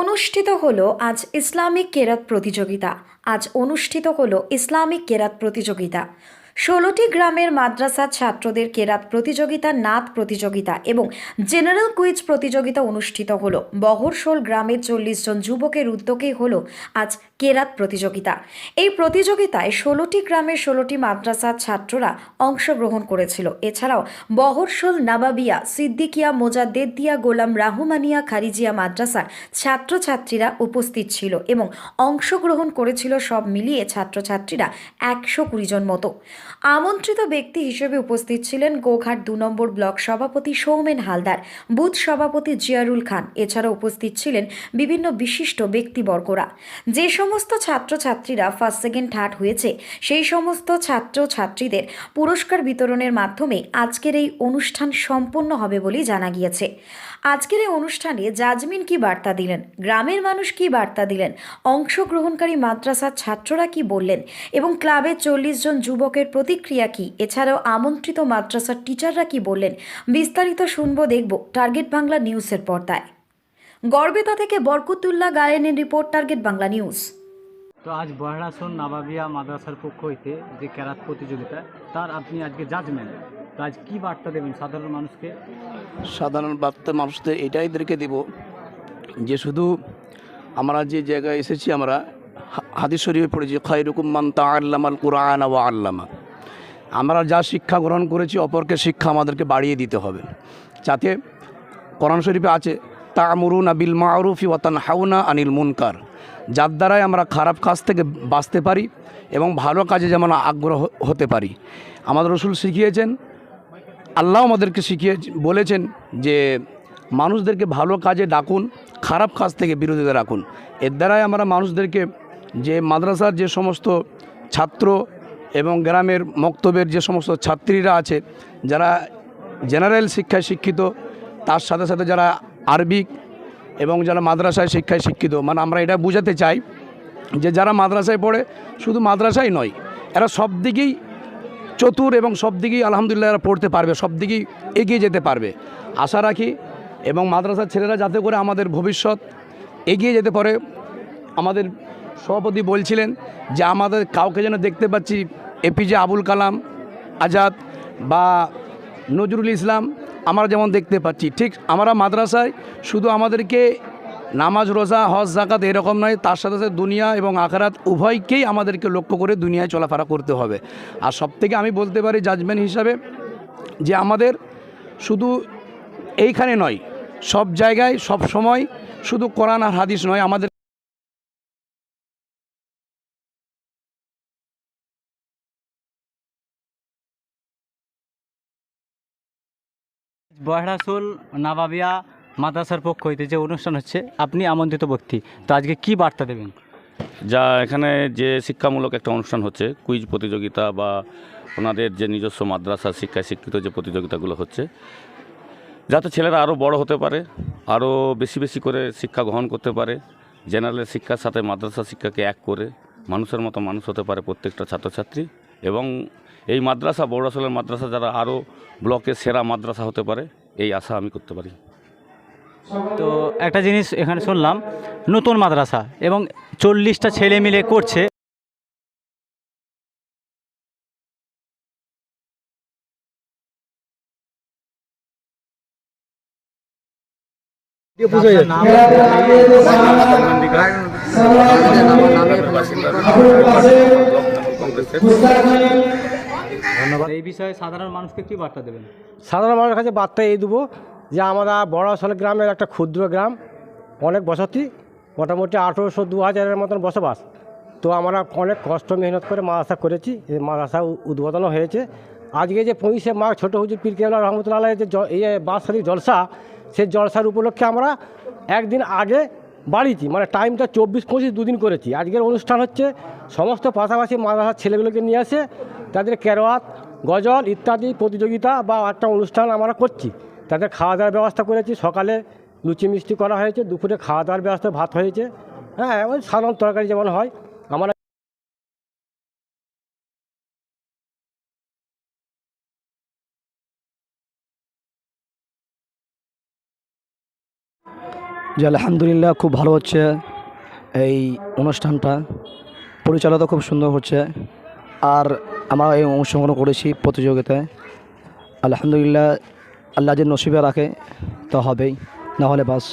অনুষ্ঠিত হলো আজ ইসলামিক কেরাত প্রতিযোগিতা। আজ অনুষ্ঠিত হলো ইসলামিক কেরাত প্রতিযোগিতা। ষোলোটি গ্রামের মাদ্রাসার ছাত্রদের কেরাত প্রতিযোগিতা, নাত প্রতিযোগিতা এবং জেনারেল কুইজ প্রতিযোগিতা অনুষ্ঠিত হলো। বহরশোল গ্রামের চল্লিশ জন যুবকের উদ্যোগে হলো আজ কেরাত প্রতিযোগিতা। এই প্রতিযোগিতায় ষোলোটি গ্রামের ষোলোটি মাদ্রাসার ছাত্ররা অংশগ্রহণ করেছিল। এছাড়াও বহরশোল নাবাবিয়া, সিদ্দিকিয়া, মোজাদ্দেদিয়া, গোলাম রাহুমানিয়া, খারিজিয়া মাদ্রাসার ছাত্রছাত্রীরা উপস্থিত ছিল এবং অংশগ্রহণ করেছিল সব মিলিয়ে ছাত্রছাত্রীরা একশো কুড়ি জন মতো। আমন্ত্রিত ব্যক্তি হিসেবে উপস্থিত ছিলেন গোঘাট দু নম্বর ব্লক সভাপতি সৌমেন হালদার, বুথ সভাপতি জিয়ারুল খান। এছাড়া উপস্থিত ছিলেন বিভিন্ন বিশিষ্ট ব্যক্তিবর্গরা। যে সমস্ত ছাত্রছাত্রীরা ফার্স্ট সেকেন্ড থার্ড হয়েছে, সেই সমস্ত ছাত্রছাত্রীদের পুরস্কার বিতরণের মাধ্যমে আজকের এই অনুষ্ঠান সম্পন্ন হবে বলেই জানা গিয়েছে। আজকের এই অনুষ্ঠানে জাজমিন কি বার্তা দিলেন? গ্রামের মানুষ কি বার্তা দিলেন? অংশগ্রহণকারী মাদ্রাসার ছাত্ররা কি বললেন? এবং ক্লাবের চল্লিশ জন যুবকের প্রতিক্রিয়া কি? এছাড়াও আমন্ত্রিত মাদ্রাসার টিচাররা কি বললেন? বিস্তারিত শুনব দেখব টার্গেট বাংলা নিউজের পর্দায়। গড়বেতা থেকে বরকতুল্লাহ গায়েনের রিপোর্ট টার্গেট বাংলা নিউজ। তো আজ বহরাসন নাবাবিয়া মাদ্রাসার পক্ষ হইতে যে ক্যারাত প্রতিযোগিতা তার আপনি আজকে জাজমেন্ট তো আজ কি বার্তা দেবেন সাধারণ মানুষকে? সাধারণ বার্তা মানুষদের এটাই এদেরকে দেব যে শুধু আমরা যে জায়গায় এসেছি আমরা হাদিস শরীফে পড়েছি খৈরুকুম মান তা আল্লামাল কোরআন ওয়া আল্লামা। আমরা যা শিক্ষা গ্রহণ করেছি, অপরকে শিক্ষা আমাদেরকে বাড়িয়ে দিতে হবে। যাতে কোরআন শরীফে আছে তা মরুন আবিল মারুফি ওয়াতান হাউনা আনিল মুনকার। যার দ্বারাই আমরা খারাপ কাজ থেকে বাঁচতে পারি এবং ভালো কাজে যেমন আগ্রহ হতে পারি। আমাদের রসুল শিখিয়েছেন, আল্লাহ আমাদেরকে শিখিয়ে বলেছেন যে, মানুষদেরকে ভালো কাজে ডাকুন, খারাপ কাজ থেকে বিরোধিতা রাখুন। এর দ্বারাই আমরা মানুষদেরকে যে মাদ্রাসার যে সমস্ত ছাত্র এবং গ্রামের মক্তবের যে সমস্ত ছাত্রীরা আছে, যারা জেনারেল শিক্ষায় শিক্ষিত, তার সাথে সাথে যারা আরবিক এবং যারা মাদ্রাসায় শিক্ষায় শিক্ষিত মানে আমরা এটা বোঝাতে চাই যে যারা মাদ্রাসায় পড়ে, শুধু মাদ্রাসাই নয়, এরা সব দিকেই চতুর এবং সব দিকেই আলহামদুলিল্লাহ এরা পড়তে পারবে, সব দিকেই এগিয়ে যেতে পারবে। আশা রাখি এবং মাদ্রাসার ছেলেরা যাতে করে আমাদের ভবিষ্যৎ এগিয়ে যেতে পারে, আমাদের সভাপতি বলছিলেন যে আমাদের কাউকে যেন দেখতে পাচ্ছি এপিজে আবুল কালাম আজাদ বা নজরুল ইসলাম, আমরা যেমন দেখতে পাচ্ছি, ঠিক আমরা মাদ্রাসায় শুধু আমাদেরকে নামাজ, রোজা, হজ জাকাত এরকম নয়, তার সাথে সাথে দুনিয়া এবং আখরাত উভয়কেই আমাদেরকে লক্ষ্য করে দুনিয়ায় চলাফেরা করতে হবে। আর সবথেকে আমি বলতে পারি জাজমেন্ট হিসাবে যে আমাদের শুধু এইখানে নয়, সব জায়গায়, সব সময় শুধু কোরআন আর হাদিস নয়, আমাদের বহরাসোল নাবাবিয়া মাদ্রাসার পক্ষ হইতে যে অনুষ্ঠান হচ্ছে, আপনি আমন্ত্রিত ব্যক্তি। তো আজকে কি বার্তা দেবেন? যা এখানে যে শিক্ষামূলক একটা অনুষ্ঠান হচ্ছে, কুইজ প্রতিযোগিতা বা ওনাদের যে নিজস্ব মাদ্রাসা, শিক্ষায় শিক্ষিত যে প্রতিযোগিতাগুলো হচ্ছে, যাতে ছেলেরা আরও বড় হতে পারে আরও বেশি বেশি করে শিক্ষা গ্রহণ করতে পারে জেনারেল শিক্ষার সাথে মাদ্রাসা শিক্ষাকে এক করে, মানুষের মতো মানুষ হতে পারে প্রত্যেকটা ছাত্রছাত্রী এবং এই মাদ্রাসা বড়াসলের মাদ্রাসা যারা আরও ব্লকের সেরা মাদ্রাসা হতে পারে এই আশা আমি করতে পারি। তো একটা জিনিস এখানে শুনলাম নতুন মাদ্রাসা এবং চল্লিশটা ছেলে মিলে করছে। এই বিষয়ে সাধারণ মানুষকে কি বার্তা দেবেন? সাধারণ মানুষের কাছে বার্তা এই দেবো যে আমরা বড়াশাল গ্রামের একটা ক্ষুদ্র গ্রাম অনেক বসতি মোটামুটি আঠেরোশো দু হাজারের মতন বসবাস। তো আমরা অনেক কষ্ট মেহনত করে মাদ্রাসা করেছি এই মাদ্রাসা উদ্বোধনও হয়েছে। আজকে যে পঁচিশে মাঘ ছোটো হুজুর পীর কেবলা রহমতুল্লাহ যে এই বাৎসরিক জলসা সেই জলসার উপলক্ষে আমরা একদিন আগে বাড়িছি মানে টাইমটা চব্বিশ পঁচিশ দুদিন করেছি। আজকের অনুষ্ঠান হচ্ছে সমস্ত পাশাপাশি মাদ্রাসার ছেলেগুলোকে নিয়ে আসে তাদের কেরোয়াত গজল ইত্যাদি প্রতিযোগিতা বা একটা অনুষ্ঠান আমরা করছি। তাদের খাওয়া দাওয়ার ব্যবস্থা করেছি। সকালে লুচি মিষ্টি করা হয়েছে, দুপুরে খাওয়া দাওয়ার ব্যবস্থা ভাত হয়েছে। হ্যাঁ ওই সাধারণ তরকারি যেমন হয়, আমরা যে আলহামদুলিল্লাহ, খুব ভালো হচ্ছে এই অনুষ্ঠানটা। পরিচালনা খুব সুন্দর হচ্ছে। আর আমরা এই অংশগ্রহণ করেছি প্রতিযোগিতায়। আলহামদুলিল্লাহ, আল্লাহ যে নসিবে রাখে, তো হবেই। নাহলে বাস,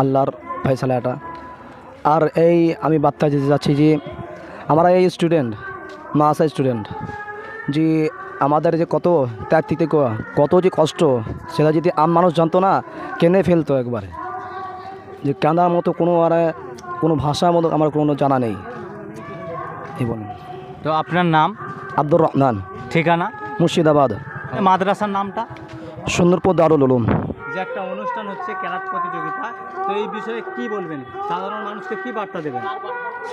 আল্লাহর ফয়সালা এটা আর এই আমি বার্তা দিতে যাচ্ছি যে, আমরা এই স্টুডেন্ট মাসা স্টুডেন্ট যে আমাদের যে কত ত্যাগ দিতে কত যে কষ্ট, সেটা যদি আম মানুষ জানতো না, কেনে ফেলতো একবারে? যে কাঁদার মতো কোনো আর, কোনো ভাষার মতো আমার কোনো জানা নেই। বলুন। তো আপনার নাম? আব্দুর রহমান। ঠিকানা? মুর্শিদাবাদ। মাদ্রাসার নামটা? সুন্দরপুর দারুল উলুম। যে একটা অনুষ্ঠান হচ্ছে ক্যারাত প্রতিযোগিতা তো এই বিষয়ে কি বলবেন? সাধারণ মানুষকে কি বার্তা দেবেন?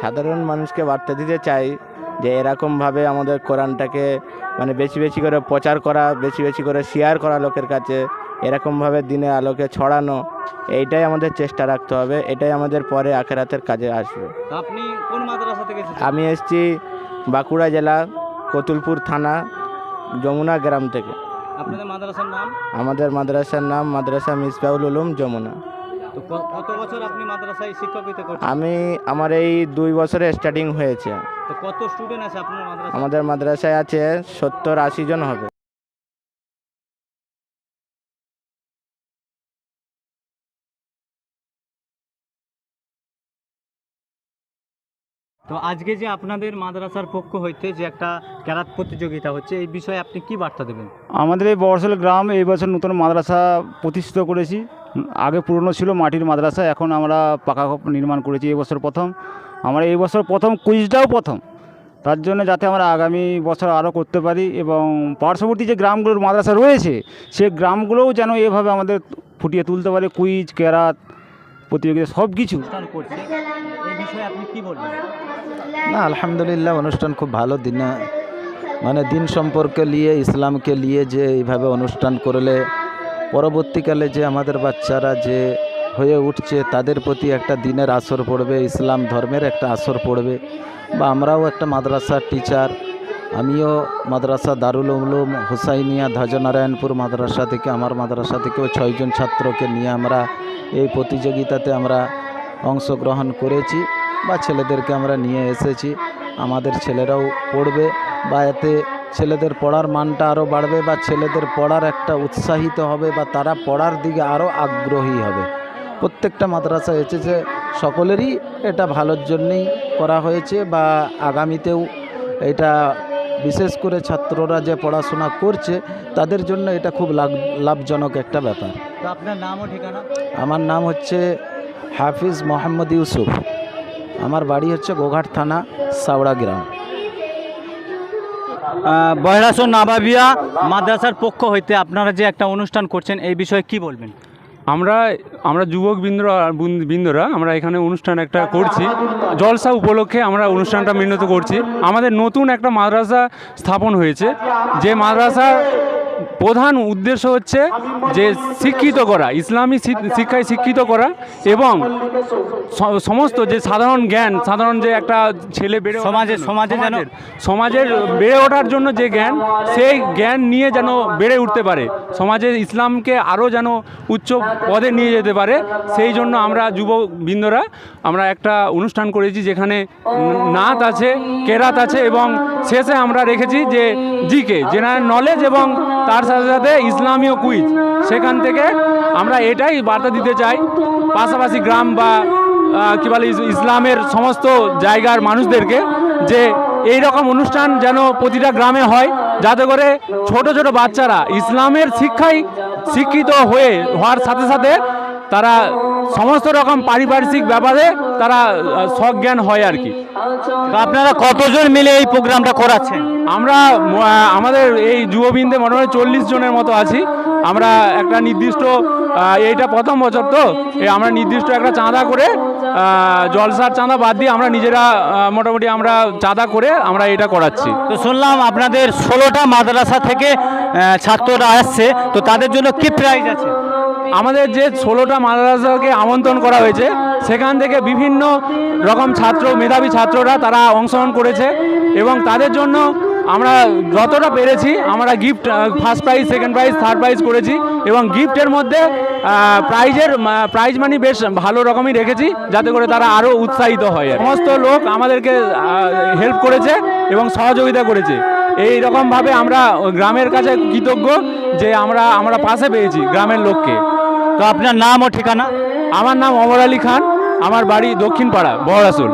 সাধারণ মানুষকে বার্তা দিতে চাই যে এরকমভাবে আমাদের কোরআনটাকে মানে বেশি বেশি করে প্রচার করা বেশি বেশি করে শেয়ার করা লোকের কাছে এরকমভাবে দিনে আলোকে ছড়ানো এইটাই আমাদের চেষ্টা রাখতে হবে এটাই আমাদের পরে আখেরাতের কাজে আসবে। আপনি কোন মাদ্রাসা থেকে আমি এসেছি বাঁকুড়া জেলা কতুলপুর থানা যমুনা গ্রাম থেকে। আপনাদের মাদ্রাসার নাম? আমাদের মাদ্রাসার নাম মাদ্রাসা মিসবাউল উলুম যমুনা। তো কত বছর আপনি মাদ্রাসায় শিক্ষকতা করছেন? আমি আমার এই দুই বছরে স্টার্টিং হয়েছে। তো কত স্টুডেন্ট আছে আপনার মাদ্রাসায়? আমাদের মাদ্রাসায় আছে সত্তর আশি জন হবে। তো আজকে যে আপনাদের মাদ্রাসার পক্ষ হইতে যে একটা ক্যারাত প্রতিযোগিতা হচ্ছে, এই বিষয়ে আপনি কি বার্তা দেবেন? আমাদের এই বর্ষল গ্রাম এই বছর নতুন মাদ্রাসা প্রতিষ্ঠিত করেছি। আগে পুরনো ছিল মাটির মাদ্রাসা, এখন আমরা পাকা নির্মাণ করেছি এই বছর প্রথম। আমরা এই বছর প্রথম, কুইজটাও প্রথম। তার জন্য যাতে আমরা আগামী বছর আরও করতে পারি এবং পার্শ্ববর্তী যে গ্রামগুলোর মাদ্রাসা রয়েছে, সে গ্রামগুলোও যেন এভাবে আমাদের ফুটিয়ে তুলতে পারে। কুইজ, ক্যারাত প্রতিযোগিতা সব কিছু। করছে। এই বিষয়ে আপনি কি বলবেন? না আলহামদুলিল্লাহ অনুষ্ঠান খুব ভালো দিনে মানে দিন সম্পর্কে নিয়ে ইসলামকে নিয়ে যে এইভাবে অনুষ্ঠান করলে পরবর্তীকালে যে আমাদের বাচ্চারা যে হয়ে উঠছে তাদের প্রতি একটা দিনের আসর পড়বে ইসলাম ধর্মের একটা আসর পড়বে বা আমরাও একটা মাদ্রাসার টিচার আমিও মাদ্রাসা দারুল উলুম হুসাইনিয়া ধ্বজনারায়ণপুর মাদ্রাসা থেকে, আমার মাদ্রাসা থেকেও ছয়জন ছাত্রকে নিয়ে আমরা এই প্রতিযোগিতাতে আমরা অংশগ্রহণ করেছি বা ছেলেদেরকে আমরা নিয়ে এসেছি। আমাদের ছেলেরাও পড়বে বা এতে ছেলেদের পড়ার মানটা আরও বাড়বে বা ছেলেদের পড়ার একটা উৎসাহিত হবে বা তারা পড়ার দিকে আরও আগ্রহী হবে। প্রত্যেকটা মাদ্রাসা এসেছে, সকলেরই এটা ভালোর জন্যেই করা হয়েছে বা আগামীতেও এটা বিশেষ করে ছাত্ররা যে পড়াশোনা করছে তাদের জন্য এটা খুব লাভ লাভজনক একটা ব্যাপার। তো আপনার নাম ও ঠিকানা? আমার নাম হচ্ছে হাফিজ মোহাম্মদ ইউসুফ। আমার বাড়ি হচ্ছে গোঘাট থানা সাওড়া গ্রাম। বহরাসন নাবাবিয়া মাদ্রাসার পক্ষ হইতে আপনারা যে একটা অনুষ্ঠান করছেন এই বিষয়ে কি বলবেন? আমরা আমরা যুবক বৃন্দরা বৃন্দরা আমরা এখানে অনুষ্ঠান একটা করছি। জলসা উপলক্ষে আমরা অনুষ্ঠানটা মিনত করছি। আমাদের নতুন একটা মাদ্রাসা স্থাপন হয়েছে। যে মাদ্রাসার প্রধান উদ্দেশ্য হচ্ছে যে শিক্ষিত করা ইসলামী শিক্ষায় শিক্ষিত করা এবং সমস্ত যে সাধারণ জ্ঞান সাধারণ যে একটা ছেলে বেড়ে সমাজে- সমাজে যেন- সমাজের- সমাজের বেড়ে ওঠার জন্য যে জ্ঞান সেই জ্ঞান নিয়ে যেন বেড়ে উঠতে পারে। সমাজে ইসলামকে আরও যেন উচ্চ পদে নিয়ে যেতে পারে সেই জন্য আমরা যুববৃন্দরা আমরা একটা অনুষ্ঠান করেছি যেখানে নাচ আছে কেরাত আছে এবং শেষে আমরা রেখেছি যে জিকে জেনারেল নলেজ এবং তার সাথে সাথে ইসলামীয় কুইজ। সেখান থেকে আমরা এটাই বার্তা দিতে চাই। পাশাপাশি গ্রাম বা কি বলে ইসলামের সমস্ত জায়গার মানুষদেরকে যে এই রকম অনুষ্ঠান যেন প্রতিটা গ্রামে হয়, যাতে করে ছোট ছোট বাচ্চারা ইসলামের শিক্ষায় শিক্ষিত হয়ে হওয়ার সাথে সাথে তারা সমস্ত রকম পারিপার্শ্বিক ব্যাপারে তারা সজ্ঞান হয় আর কি। আপনারা কতজন মিলে এই প্রোগ্রামটা করাচ্ছেন? আমরা আমাদের এই যুববৃন্দে মোটামুটি চল্লিশ জনের মতো আছি। আমরা একটা নির্দিষ্ট এইটা প্রথম বছর তো আমরা নির্দিষ্ট একটা চাঁদা করে জলসার চাঁদা বাদ দিয়ে আমরা নিজেরা মোটামুটি আমরা চাঁদা করে আমরা এটা করাচ্ছি। তো শুনলাম আপনাদের ষোলোটা মাদ্রাসা থেকে ছাত্ররা আসছে, তো তাদের জন্য কি প্রাইজ আছে? আমাদের যে ষোলোটা মাদ্রাসাকে আমন্ত্রণ করা হয়েছে, সেখান থেকে বিভিন্ন রকম ছাত্র, মেধাবী ছাত্ররা তারা অংশগ্রহণ করেছে এবং তাদের জন্য আমরা যতটা পেরেছি, আমরা gift first prize second prize third prize করেছি এবং গিফটের মধ্যে প্রাইজের প্রাইজ মানি বেশ ভালো রকমই রেখেছি, যাতে করে তারা আরও উৎসাহিত হয়। সমস্ত লোক আমাদেরকে হেল্প করেছে এবং সহযোগিতা করেছে। এই রকমভাবে আমরা গ্রামের কাছে কৃতজ্ঞ যে আমরা আমরা পাশে পেয়েছি গ্রামের লোককে। তো আপনার নাম ও ঠিকানা? আমার নাম অমর আলী খান, আমার বাড়ি দক্ষিণ পাড়া বহরাসুল